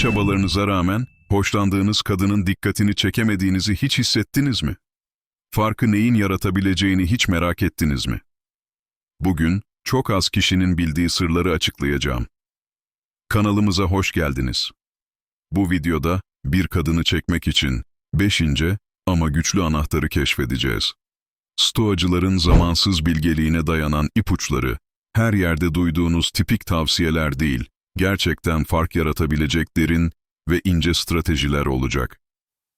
çabalarınıza rağmen hoşlandığınız kadının dikkatini çekemediğinizi hiç hissettiniz mi? Farkı neyin yaratabileceğini hiç merak ettiniz mi? Bugün çok az kişinin bildiği sırları açıklayacağım. Kanalımıza hoş geldiniz. Bu videoda bir kadını çekmek için 5 ince ama güçlü anahtarı keşfedeceğiz. Stoacıların zamansız bilgeliğine dayanan ipuçları, her yerde duyduğunuz tipik tavsiyeler değil, gerçekten fark yaratabilecek derin ve ince stratejiler olacak.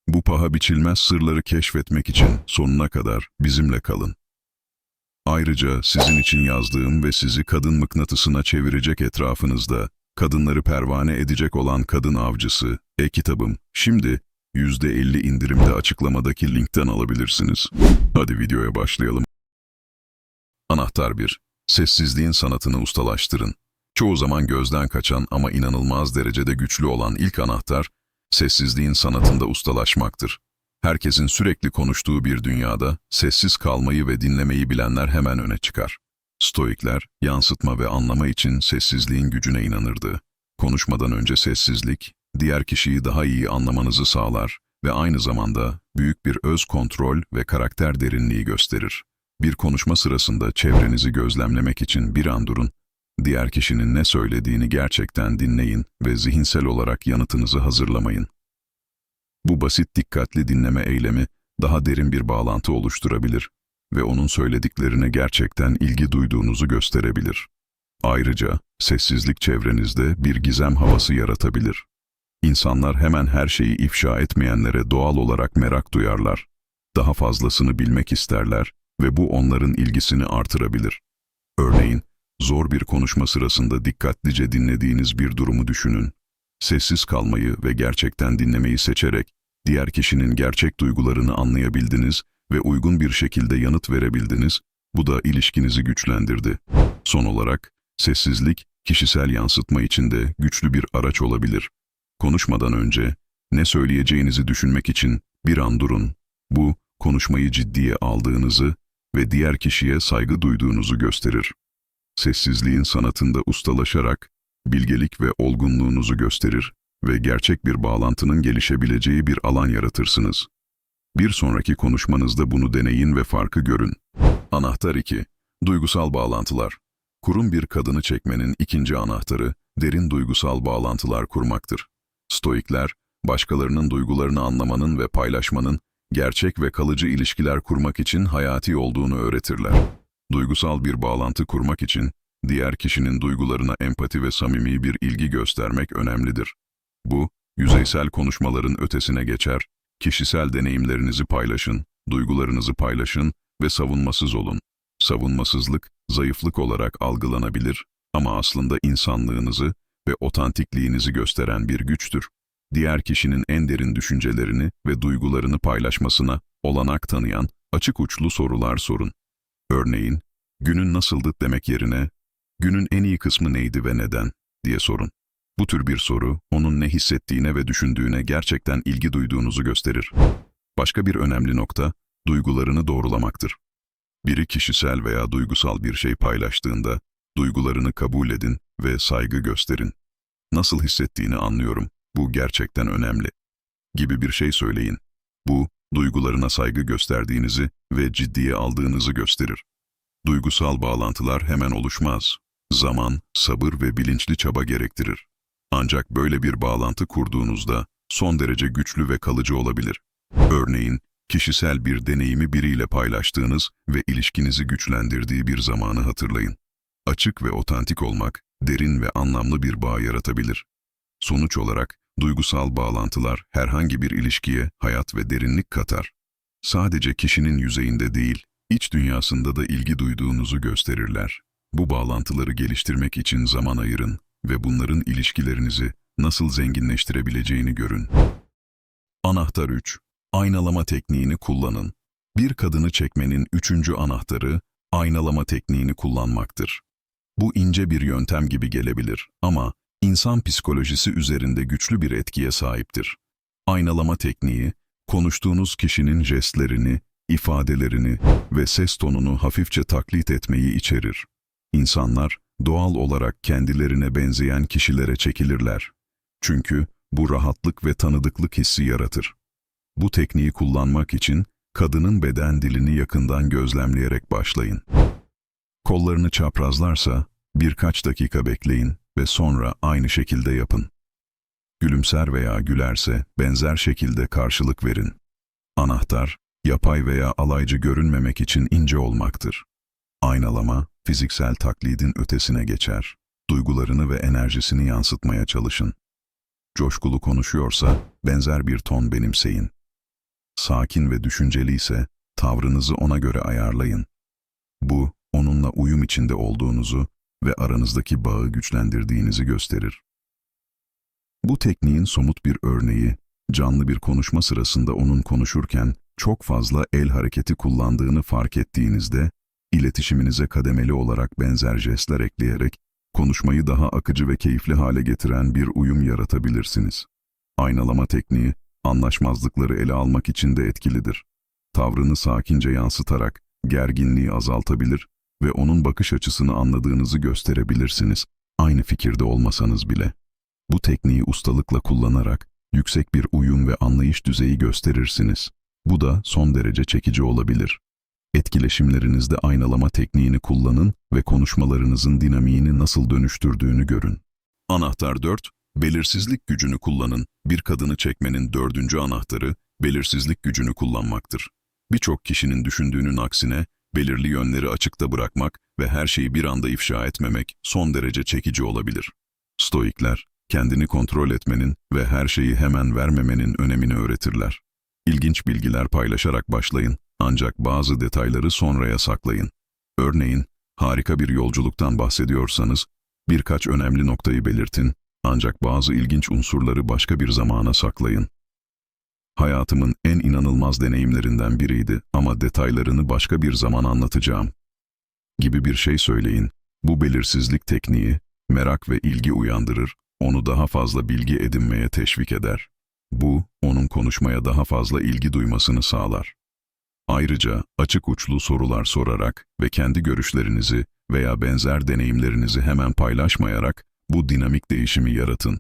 Bu paha biçilmez sırları keşfetmek için sonuna kadar bizimle kalın. Ayrıca sizin için yazdığım ve sizi kadın mıknatısına çevirecek etrafınızda, kadınları pervane edecek olan Kadın Avcısı, e-kitabım, şimdi %50 indirimde açıklamadaki linkten alabilirsiniz. Hadi videoya başlayalım. Anahtar 1. Sessizliğin sanatını ustalaştırın. Çoğu zaman gözden kaçan ama inanılmaz derecede güçlü olan ilk anahtar, sessizliğin sanatında ustalaşmaktır. Herkesin sürekli konuştuğu bir dünyada sessiz kalmayı ve dinlemeyi bilenler hemen öne çıkar. Stoikler, yansıtma ve anlama için sessizliğin gücüne inanırdı. Konuşmadan önce sessizlik, diğer kişiyi daha iyi anlamanızı sağlar ve aynı zamanda büyük bir öz kontrol ve karakter derinliği gösterir. Bir konuşma sırasında çevrenizi gözlemlemek için bir an durun, diğer kişinin ne söylediğini gerçekten dinleyin ve zihinsel olarak yanıtınızı hazırlamayın. Bu basit dikkatli dinleme eylemi daha derin bir bağlantı oluşturabilir ve onun söylediklerine gerçekten ilgi duyduğunuzu gösterebilir. Ayrıca sessizlik çevrenizde bir gizem havası yaratabilir. İnsanlar hemen her şeyi ifşa etmeyenlere doğal olarak merak duyarlar. Daha fazlasını bilmek isterler ve bu onların ilgisini artırabilir. Örneğin, zor bir konuşma sırasında dikkatlice dinlediğiniz bir durumu düşünün. Sessiz kalmayı ve gerçekten dinlemeyi seçerek diğer kişinin gerçek duygularını anlayabildiniz ve uygun bir şekilde yanıt verebildiniz, bu da ilişkinizi güçlendirdi. Son olarak, sessizlik, kişisel yansıtma için de güçlü bir araç olabilir. Konuşmadan önce, ne söyleyeceğinizi düşünmek için bir an durun. Bu, konuşmayı ciddiye aldığınızı ve diğer kişiye saygı duyduğunuzu gösterir. Sessizliğin sanatında ustalaşarak, bilgelik ve olgunluğunuzu gösterir ve gerçek bir bağlantının gelişebileceği bir alan yaratırsınız. Bir sonraki konuşmanızda bunu deneyin ve farkı görün. Anahtar 2. Duygusal bağlantılar. Kurum bir kadını çekmenin ikinci anahtarı, derin duygusal bağlantılar kurmaktır. Stoikler, başkalarının duygularını anlamanın ve paylaşmanın, gerçek ve kalıcı ilişkiler kurmak için hayati olduğunu öğretirler. Duygusal bir bağlantı kurmak için, diğer kişinin duygularına empati ve samimi bir ilgi göstermek önemlidir. Bu, yüzeysel konuşmaların ötesine geçer, kişisel deneyimlerinizi paylaşın, duygularınızı paylaşın ve savunmasız olun. Savunmasızlık, zayıflık olarak algılanabilir ama aslında insanlığınızı ve otantikliğinizi gösteren bir güçtür. Diğer kişinin en derin düşüncelerini ve duygularını paylaşmasına olanak tanıyan açık uçlu sorular sorun. Örneğin, günün nasıldı demek yerine, günün en iyi kısmı neydi ve neden diye sorun. Bu tür bir soru, onun ne hissettiğine ve düşündüğüne gerçekten ilgi duyduğunuzu gösterir. Başka bir önemli nokta, duygularını doğrulamaktır. Biri kişisel veya duygusal bir şey paylaştığında, duygularını kabul edin ve saygı gösterin. Nasıl hissettiğini anlıyorum, bu gerçekten önemli. Gibi bir şey söyleyin. Bu, duygularına saygı gösterdiğinizi ve ciddiye aldığınızı gösterir. Duygusal bağlantılar hemen oluşmaz. Zaman, sabır ve bilinçli çaba gerektirir. Ancak böyle bir bağlantı kurduğunuzda son derece güçlü ve kalıcı olabilir. Örneğin, kişisel bir deneyimi biriyle paylaştığınız ve ilişkinizi güçlendirdiği bir zamanı hatırlayın. Açık ve otantik olmak, derin ve anlamlı bir bağ yaratabilir. Sonuç olarak, duygusal bağlantılar herhangi bir ilişkiye hayat ve derinlik katar. Sadece kişinin yüzeyinde değil, iç dünyasında da ilgi duyduğunuzu gösterirler. Bu bağlantıları geliştirmek için zaman ayırın ve bunların ilişkilerinizi nasıl zenginleştirebileceğini görün. Anahtar 3. Aynalama tekniğini kullanın. Bir kadını çekmenin üçüncü anahtarı, aynalama tekniğini kullanmaktır. Bu ince bir yöntem gibi gelebilir ama insan psikolojisi üzerinde güçlü bir etkiye sahiptir. Aynalama tekniği, konuştuğunuz kişinin jestlerini, ifadelerini ve ses tonunu hafifçe taklit etmeyi içerir. İnsanlar doğal olarak kendilerine benzeyen kişilere çekilirler. Çünkü Bu rahatlık ve tanıdıklık hissi yaratır. Bu tekniği kullanmak için kadının beden dilini yakından gözlemleyerek başlayın. Kollarını çaprazlarsa birkaç dakika bekleyin ve sonra aynı şekilde yapın. Gülümser veya gülerse benzer şekilde karşılık verin. Anahtar, yapay veya alaycı görünmemek için ince olmaktır. Aynalama, fiziksel taklidin ötesine geçer. Duygularını ve enerjisini yansıtmaya çalışın. Coşkulu konuşuyorsa benzer bir ton benimseyin. Sakin ve düşünceli ise tavrınızı ona göre ayarlayın. Bu, onunla uyum içinde olduğunuzu ve aranızdaki bağı güçlendirdiğinizi gösterir. Bu tekniğin somut bir örneği, canlı bir konuşma sırasında onun konuşurken çok fazla el hareketi kullandığını fark ettiğinizde, iletişiminize kademeli olarak benzer jestler ekleyerek konuşmayı daha akıcı ve keyifli hale getiren bir uyum yaratabilirsiniz. Aynalama tekniği, anlaşmazlıkları ele almak için de etkilidir. Tavrını sakince yansıtarak gerginliği azaltabilir ve onun bakış açısını anladığınızı gösterebilirsiniz, aynı fikirde olmasanız bile. Bu tekniği ustalıkla kullanarak yüksek bir uyum ve anlayış düzeyi gösterirsiniz. Bu da son derece çekici olabilir. Etkileşimlerinizde aynalama tekniğini kullanın ve konuşmalarınızın dinamiğini nasıl dönüştürdüğünü görün. Anahtar 4, belirsizlik gücünü kullanın. Bir kadını çekmenin dördüncü anahtarı, belirsizlik gücünü kullanmaktır. Birçok kişinin düşündüğünün aksine, belirli yönleri açıkta bırakmak ve her şeyi bir anda ifşa etmemek son derece çekici olabilir. Stoikler, kendini kontrol etmenin ve her şeyi hemen vermemenin önemini öğretirler. İlginç bilgiler paylaşarak başlayın, ancak bazı detayları sonraya saklayın. Örneğin, harika bir yolculuktan bahsediyorsanız, birkaç önemli noktayı belirtin, ancak bazı ilginç unsurları başka bir zamana saklayın. Hayatımın en inanılmaz deneyimlerinden biriydi ama detaylarını başka bir zaman anlatacağım. Gibi bir şey söyleyin. Bu belirsizlik tekniği, merak ve ilgi uyandırır, onu daha fazla bilgi edinmeye teşvik eder. Bu, onun konuşmaya daha fazla ilgi duymasını sağlar. Ayrıca açık uçlu sorular sorarak ve kendi görüşlerinizi veya benzer deneyimlerinizi hemen paylaşmayarak bu dinamik değişimi yaratın.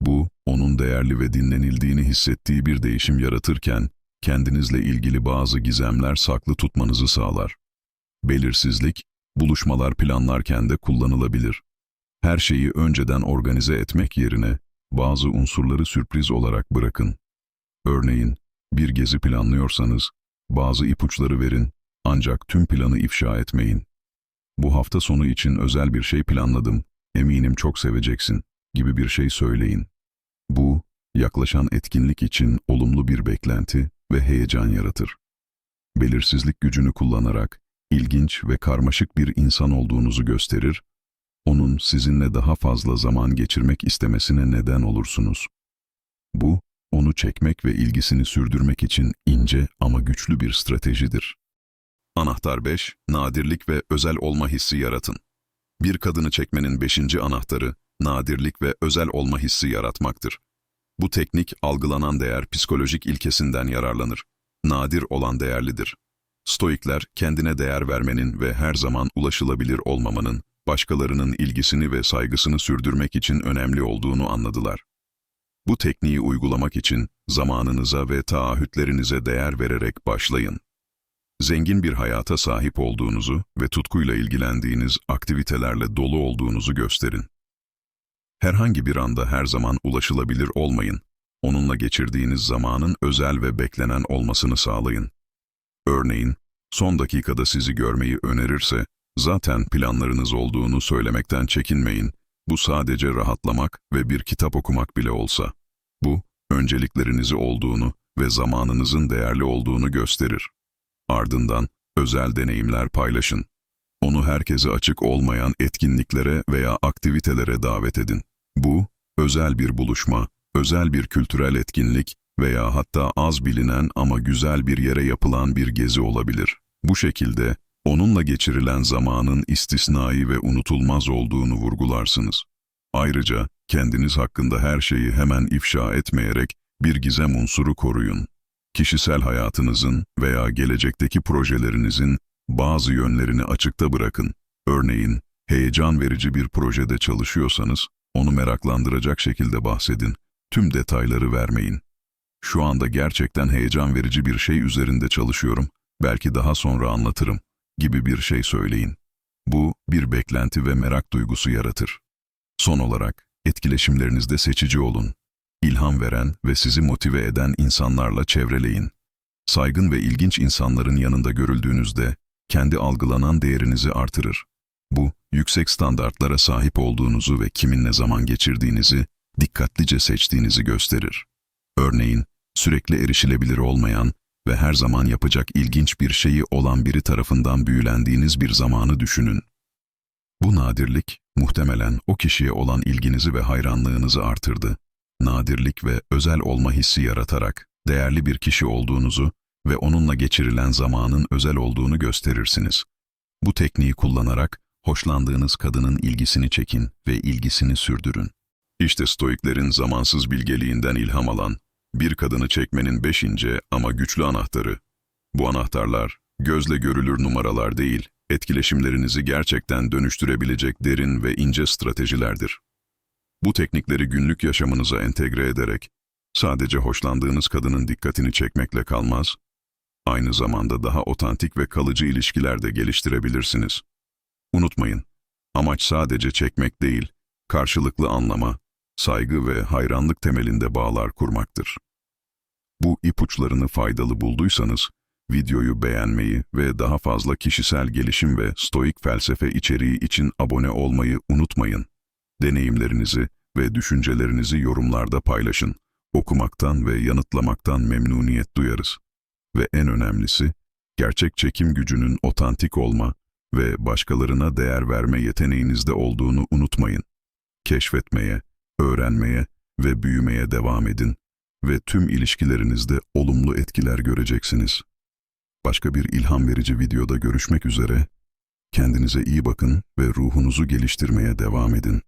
Bu, onun değerli ve dinlenildiğini hissettiği bir değişim yaratırken, kendinizle ilgili bazı gizemler saklı tutmanızı sağlar. Belirsizlik, buluşmalar planlarken de kullanılabilir. Her şeyi önceden organize etmek yerine, bazı unsurları sürpriz olarak bırakın. Örneğin, bir gezi planlıyorsanız, bazı ipuçları verin, ancak tüm planı ifşa etmeyin. Bu hafta sonu için özel bir şey planladım, eminim çok seveceksin, gibi bir şey söyleyin. Bu, yaklaşan etkinlik için olumlu bir beklenti ve heyecan yaratır. Belirsizlik gücünü kullanarak, ilginç ve karmaşık bir insan olduğunuzu gösterir, onun sizinle daha fazla zaman geçirmek istemesine neden olursunuz. Bu, onu çekmek ve ilgisini sürdürmek için ince ama güçlü bir stratejidir. Anahtar 5, nadirlik ve özel olma hissi yaratın. Bir kadını çekmenin beşinci anahtarı, nadirlik ve özel olma hissi yaratmaktır. Bu teknik algılanan değer psikolojik ilkesinden yararlanır. Nadir olan değerlidir. Stoikler kendine değer vermenin ve her zaman ulaşılabilir olmamanın, başkalarının ilgisini ve saygısını sürdürmek için önemli olduğunu anladılar. Bu tekniği uygulamak için zamanınıza ve taahhütlerinize değer vererek başlayın. Zengin bir hayata sahip olduğunuzu ve tutkuyla ilgilendiğiniz aktivitelerle dolu olduğunuzu gösterin. Herhangi bir anda her zaman ulaşılabilir olmayın. Onunla geçirdiğiniz zamanın özel ve beklenen olmasını sağlayın. Örneğin, son dakikada sizi görmeyi önerirse, zaten planlarınız olduğunu söylemekten çekinmeyin. Bu sadece rahatlamak ve bir kitap okumak bile olsa. Bu, önceliklerinizi olduğunu ve zamanınızın değerli olduğunu gösterir. Ardından, özel deneyimler paylaşın. Onu herkese açık olmayan etkinliklere veya aktivitelere davet edin. Bu, özel bir buluşma, özel bir kültürel etkinlik veya hatta az bilinen ama güzel bir yere yapılan bir gezi olabilir. Bu şekilde, onunla geçirilen zamanın istisnai ve unutulmaz olduğunu vurgularsınız. Ayrıca, kendiniz hakkında her şeyi hemen ifşa etmeyerek bir gizem unsuru koruyun. Kişisel hayatınızın veya gelecekteki projelerinizin bazı yönlerini açıkta bırakın. Örneğin, heyecan verici bir projede çalışıyorsanız, onu meraklandıracak şekilde bahsedin. tüm detayları vermeyin. Şu anda gerçekten heyecan verici bir şey üzerinde çalışıyorum, belki daha sonra anlatırım gibi bir şey söyleyin. Bu, bir beklenti ve merak duygusu yaratır. Son olarak, etkileşimlerinizde seçici olun. İlham veren ve sizi motive eden insanlarla çevreleyin. Saygın ve ilginç insanların yanında görüldüğünüzde, kendi algılanan değerinizi artırır. Bu, yüksek standartlara sahip olduğunuzu ve kiminle zaman geçirdiğinizi, dikkatlice seçtiğinizi gösterir. Örneğin, sürekli erişilebilir olmayan ve her zaman yapacak ilginç bir şeyi olan biri tarafından büyülendiğiniz bir zamanı düşünün. Bu nadirlik, muhtemelen o kişiye olan ilginizi ve hayranlığınızı artırdı. Nadirlik ve özel olma hissi yaratarak, değerli bir kişi olduğunuzu ve onunla geçirilen zamanın özel olduğunu gösterirsiniz. Bu tekniği kullanarak, hoşlandığınız kadının ilgisini çekin ve ilgisini sürdürün. İşte Stoiklerin zamansız bilgeliğinden ilham alan, bir kadını çekmenin beş ince ama güçlü anahtarı. Bu anahtarlar, gözle görülür numaralar değil, etkileşimlerinizi gerçekten dönüştürebilecek derin ve ince stratejilerdir. Bu teknikleri günlük yaşamınıza entegre ederek, sadece hoşlandığınız kadının dikkatini çekmekle kalmaz, aynı zamanda daha otantik ve kalıcı ilişkiler de geliştirebilirsiniz. Unutmayın, amaç sadece çekmek değil, karşılıklı anlama, saygı ve hayranlık temelinde bağlar kurmaktır. Bu ipuçlarını faydalı bulduysanız, videoyu beğenmeyi ve daha fazla kişisel gelişim ve stoik felsefe içeriği için abone olmayı unutmayın. Deneyimlerinizi ve düşüncelerinizi yorumlarda paylaşın. Okumaktan ve yanıtlamaktan memnuniyet duyarız. Ve en önemlisi, gerçek çekim gücünün otantik olma ve başkalarına değer verme yeteneğinizde olduğunu unutmayın. Keşfetmeye, öğrenmeye ve büyümeye devam edin ve tüm ilişkilerinizde olumlu etkiler göreceksiniz. Başka bir ilham verici videoda görüşmek üzere. Kendinize iyi bakın ve ruhunuzu geliştirmeye devam edin.